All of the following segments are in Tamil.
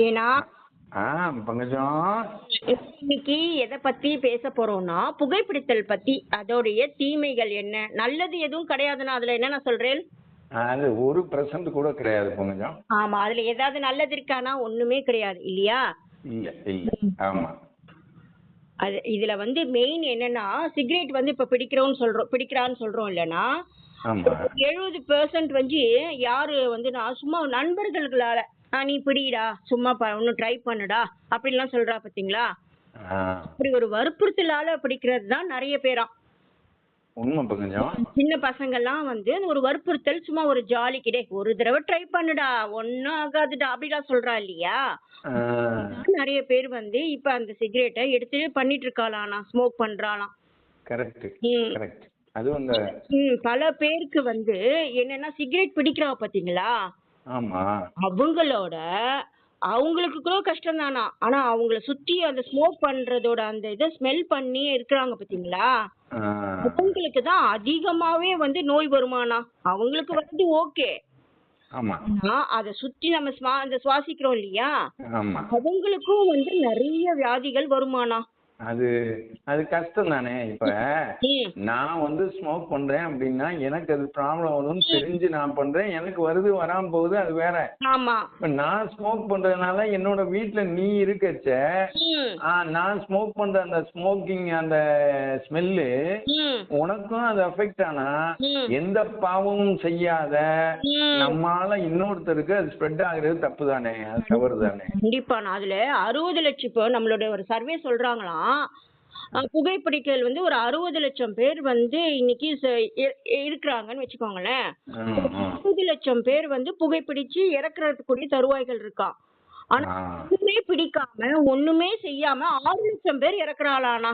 ஏன்னா ஆ பங்கஜம். இன்னைக்கு எதை பத்தி பேச போறோம்னா புகைப்பிடித்தல் பத்தி அதோடைய தீமைகள் என்ன? நல்லது எதுவும் கிடையாதுன்னா அதுல என்ன நான் சொல்றேன்? அது ஒரு பர்சன்ட் கூட கிடையாது பங்கஜம். ஆமா அதுல ஏதாவது நல்லது இருக்கானா? ஒண்ணுமே கிடையாது இல்லையா? இல்ல இல்ல. ஆமா. அது இதுல வந்து மெயின் என்னன்னா சிகரெட் வந்து இப்ப பிடிக்கிறோம்னு சொல்றோம் பிடிக்கிறான்னு சொல்றோம் இல்லனா எழுபது பெர்சன்ட் வந்து யாரு வந்து நான் சும்மா நண்பர்களால நீ பிடிடா. சும்மா ஒன்னும் ட்ரை பண்ணுடா. அப்படின்லாம் சொல்றா பாத்தீங்களா? அப்படி ஒரு வற்புறுத்தலால பிடிக்கிறது தான் நிறைய பேரா. சின்ன பசங்கெல்லாம் வந்து அந்த ஒரு வற்புறுத்தல் சும்மா ஒரு ஜாலிக்கிடே ஒரு தடவை ட்ரை பண்ணுடா. ஒன்னும் ஆகாதுடா. அப்படிலாம் சொல்றா இல்லையா? நிறைய பேர் வந்து இப்ப அந்த சிகரெட்டை எடுத்து பண்ணிட்டு இருக்காளாம். ஸ்மோக் பண்றாளாம். பல பேருக்கு வந்து என்னன்னா சிகரெட் பிடிக்கிறா பாத்தீங்களா? ஆமா. அவங்களோட அவங்களுக்கு கூட கஷ்டம் தானா ஆனா அவங்கள சுத்தி அந்த ஸ்மோக் பண்றதோட அந்த இதை ஸ்மெல் பண்ணி இருக்கிறாங்க பாத்தீங்களா ஆ, அவங்களுக்கு தான் அதிகமாவே வந்து நோய் வருமானா? அவங்களுக்கு வந்து ஓகே. ஆமா. ஆனா அத சுத்தி நம்ம சுவா- அந்த சுவாசிக்கிறோம் இல்லையா? ஆமா. அவங்களுக்கும் வந்து நிறைய வியாதிகள் வருமானா? அது அது கஷ்டம் தானே இப்ப நான் வந்து ஸ்மோக் பண்றேன் அப்படின்னா எனக்கு அது ப்ராப்ளம் வரும்னு தெரிஞ்சு நான் பண்றேன். எனக்கு வருது வராம போகுது அது வேற. இப்ப நான் ஸ்மோக் பண்றதுனால என்னோட வீட்ல நீ இருக்கச்ச நான் ஸ்மோக் பண்ற அந்த ஸ்மோக்கிங் அந்த ஸ்மெல்லு உனக்கும் அது அஃபெக்ட் ஆனா. எந்த பாவமும் செய்யாத. நம்மால இன்னொருத்தருக்கு அது ஸ்ப்ரெட் ஆகுறது தப்பு தானே அது தவறு தானே கண்டிப்பா அதுல அறுபது லட்சம் இப்போ நம்மளோட ஒரு சர்வே சொல்றாங்களாம். அஹ் புகைப்பிடித்தல் வந்து ஒரு அறுபது லட்சம் பேர் வந்து இன்னைக்கு இருக்கிறாங்கன்னு வச்சுக்கோங்களேன். அறுபது லட்சம் பேர் வந்து புகைப்பிடிச்சு இறக்குறதுக்குரிய தருவாய்கள் இருக்கா? ஆனா ஒண்ணுமே பிடிக்காம ஒண்ணுமே செய்யாம ஆறு லட்சம் பேர் இறக்குறாளானா.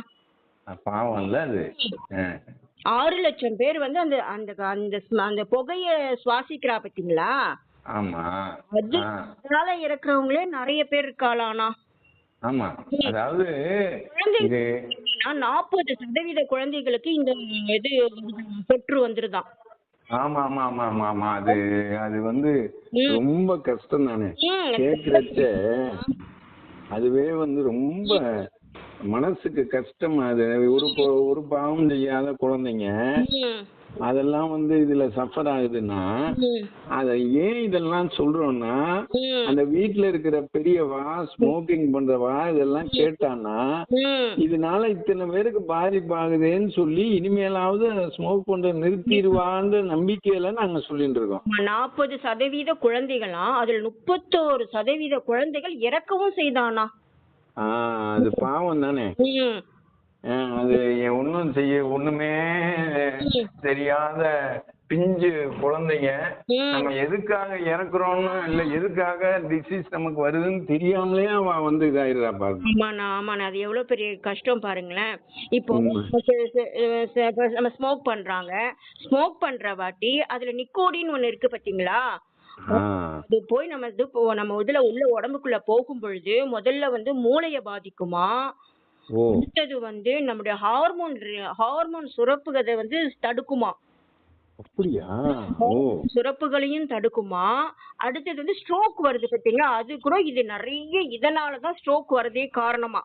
ஆறு லட்சம் பேர் வந்து அந்த அந்த அந்த அந்த புகைய சுவாசிக்கிறா பாத்தீங்களா? அதனால இறக்குறவங்களே நிறைய பேர் இருக்காளானா? ஆமா. அதாவது இது நாற்பது சதவீத குழந்தைகளுக்கு இந்த இது தொற்று வந்துருதாம் ஆமா ஆமா ஆமா ஆமா ஆமா. அது அது வந்து. ரொம்ப கஷ்டம் தானே. கேக்குறச்ச. அதுவே வந்து ரொம்ப மனசுக்கு கஷ்டம் அது ஒரு ஒரு பாவம் செய்யாத குழந்தைங்க. அதெல்லாம் வந்து இதுல சஃபர் ஆகுதுன்னா. அத ஏன் இதெல்லாம் சொல்றோம்னா. அந்த வீட்ல இருக்கிற பெரியவா ஸ்மோக்கிங் பண்றவா இதெல்லாம் கேட்டான்னா ம். இதனால இத்தனை பேருக்கு பாதிப்பாகுதேன்னு சொல்லி இனிமேலாவது ஸ்மோக் பண்றத நிறுத்திடுவான்ற நம்பிக்கையில நாங்க சொல்லிட்டு இருக்கோம் நாற்பது சதவீத குழந்தைகளாம் அதுல முப்பத்தோரு சதவீத குழந்தைகள் இறக்கவும் செய்தானா அது பாவம் தானே அது ஒன்றும் செய்ய ஒண்ணுமே தெரியாத பிஞ்சு குழந்தைங்க. நம்ம எதுக்காக இறக்குறோம்னு இல்ல எதுக்காக டிசீஸ் நமக்கு வருதுன்னு தெரியாமலே அவ வந்து இதாயிடுறா பாருங்க. ஆமாண்ணா ஆமாண்ணா. அது எவ்வளவு பெரிய கஷ்டம் பாருங்களேன். இப்போ நம்ம ஸ்மோக் பண்றாங்க. ஸ்மோக் பண்ற வாட்டி அதுல நிக்கோடின் ஒண்ணு இருக்கு பாத்தீங்களா? அது போய் நம்ம இது நம்ம இதுல உள்ள உடம்புக்குள்ள போகும் பொழுது முதல்ல வந்து மூளைய பாதிக்குமா? அடுத்தது வந்து நம்முடைய ஹார்மோன் ஹார்மோன் சுரப்புகளை வந்து தடுக்குமா? அப்படியா? சுரப்புகளையும் தடுக்குமா? அடுத்தது வந்து ஸ்ட்ரோக் வருது பாத்தீங்களா அது கூட இது நிறைய இதனாலதான் ஸ்ட்ரோக் வரதே காரணமா.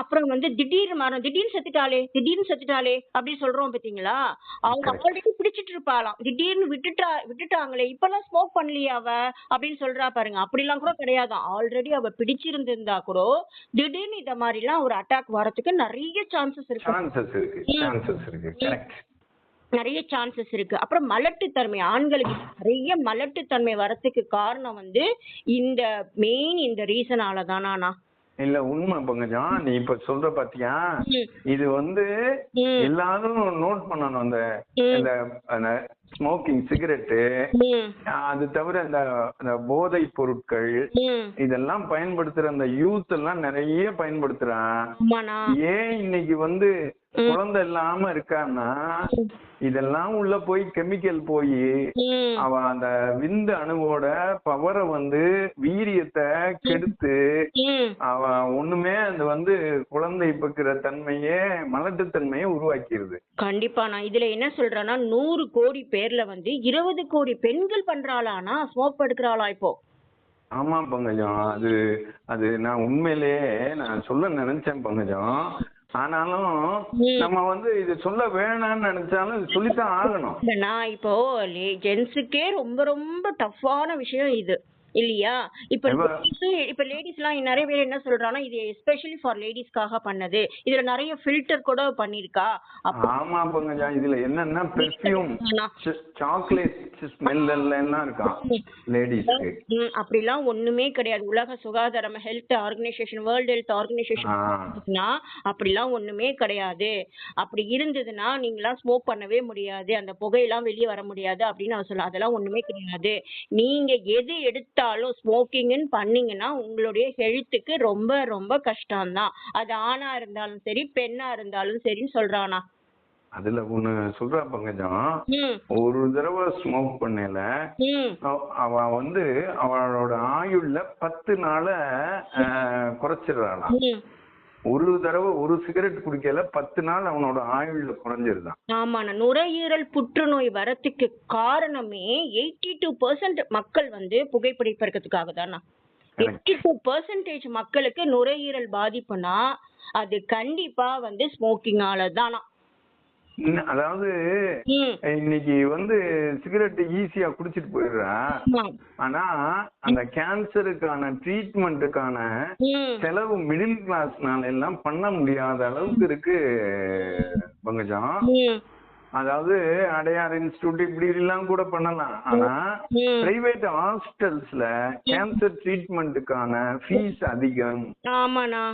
அப்புறம் வந்து திடீர் மரணம் திடீர்னு செத்துட்டாளே திடீர்னு செத்துட்டாளே அப்படி சொல்றோம் பாத்தீங்களா? அவங்க. ஆல்ரெடி பிடிச்சிட்டு இருப்பாளாம். திடீர்னு விட்டுட்டா விட்டுட்டாங்களே இப்பெல்லாம் ஸ்மோக் பண்ணலையே அவ அப்படின்னு சொல்றா பாருங்க. அப்படிலாம் கூட கிடையாதாம் ஆல்ரெடி அவ பிடிச்சிருந்திருந்தா கூட திடீர்னு இந்த மாதிரி எல்லாம் ஒரு அட்டாக் வரதுக்கு நிறைய சான்சஸ் இருக்கு. நிறைய சான்சஸ் இருக்கு அப்புறம் மலட்டுத்தன்மை ஆண்களுக்கு நிறைய மலட்டுத்தன்மை வரதுக்கு காரணம் வந்து இந்த மெயின் இந்த ரீசனால தானா இல்ல உண்மை பங்கஜம் நீ இப்ப சொல்ற பாத்தியா. இது வந்து. எல்லாரும் நோட் பண்ணணும் அந்த ஸ்மோக்கிங் சிகரெட்டு அது தவிர இந்த இந்த போதை பொருட்கள் இதெல்லாம் பயன்படுத்துற அந்த யூத் எல்லாம் நிறைய பயன்படுத்துறான். ஏன் இன்னைக்கு வந்து குழந்தை இல்லாம இருக்கான்னா இதெல்லாம் உள்ள போய் கெமிக்கல் போய் ம். அவன் அந்த விந்து அணுவோட பவரை வந்து வீரியத்தை கெடுத்து ம். அவன் ஒண்ணுமே அது வந்து குழந்தை பெக்கிற தன்மையே மலட்டுத்தன்மையை உருவாக்கிடுது கண்டிப்பா நான் இதுல என்ன சொல்றேன்னா நூறு கோடி பேர் பேர்ல வந்து இருபது கோடி பெண்கள் பண்றாளானா ஸ்மோக் எடுக்கிறாளா இப்போ? ஆமா பங்கஜம். அது அது நான் உண்மையிலேயே நான் சொல்ல நினைச்சேன் பங்கஜம். ஆனாலும். நம்ம வந்து இது சொல்ல வேணாம்னு நினைச்சாலும் இது சொல்லித்தான் ஆகணும். இல்லைண்ணா இப்போ ஜென்ஸுக்கே ரொம்ப ரொம்ப டஃப்பான விஷயம் இது. இல்லையா? இப்ப இப்ப- லேடிஸ் எல்லாம் நிறைய பேர் என்ன சொல்றாங்கன்னா இது எஸ்பெஷலி ஃபார் லேடிஸ்க்காக பண்ணது. இதுல நிறைய ஃபில்டர் கூட பண்ணிருக்கா? ஆமா பங்கஜம் இதுல என்னன்னா பெர்ஃபியூம் சாக்லேட் ஸ்மெல் எல்லாம் இருக்கான் லேடிஸ்க்கு அப்படிலாம் ஒண்ணுமே கிடையாது. உலக சுகாதாரம் health organization World Health Organization அப்படிலாம் ஒண்ணுமே கிடையாது. அப்படி இருந்ததுன்னா நீங்களாம் ஸ்மோக் பண்ணவே முடியாது. அந்த புகையெல்லாம் வெளியே வர முடியாது அப்படின்னு நான் சொல்ல அதெல்லாம் ஒண்ணுமே கிடையாது. நீங்க எது எடுத்தாலும் ஸ்மோக்கிங்னு பண்ணீங்கன்னா உங்களுடைய ஹெல்த்துக்கு ரொம்ப ரொம்ப கஷ்டம்தான். அது ஆணா இருந்தாலும் சரி பெண்ணா இருந்தாலும் சரின்னு சொல்றானா? அதுல ஒண்ணு சொல்றா பங்கஜம். ஒரு தடவை ஸ்மோக் பண்ணல அவ- வந்து அவளோட ஆயுள்ல பத்து நாள குறைச்சிடுறாளாம். ஒரு தடவை ஒரு சிகரெட் குடிக்கல பத்து நாள் அவனோட ஆயுள்ல குறைஞ்சிருதான். ஆமாண்ணா நுரையீரல் புற்றுநோய் வரத்துக்கு காரணமே எயிட்டி டூ மக்கள் வந்து புகைப்பிடிப்பதற்காக தானா. எயிட்டி டூ பர்சன்டேஜ் மக்களுக்கு நுரையீரல் பாதிப்புனா அது கண்டிப்பா வந்து ஸ்மோக்கிங்கால தானா அதாவது இன்னைக்கு வந்து சிகரெட் ஈஸியா குடிச்சிட்டு போயிடுறா. ஆமா. ஆனா அந்த கேன்சருக்கான ட்ரீட்மெண்ட்டுக்கான செலவு மிடில் கிளாஸ்னால எல்லாம் பண்ண முடியாத அளவுக்கு இருக்கு பங்கஜம் அதாவது அடையார் இன்ஸ்டியூட் இப்படி எல்லாம் கூட பண்ணலாம். ஆனா பிரைவேட் ஹாஸ்பிட்டல்ஸ்ல கேன்சர் ட்ரீட்மெண்ட்டுக்கான ஃபீஸ் அதிகம். ஆமாண்ணா.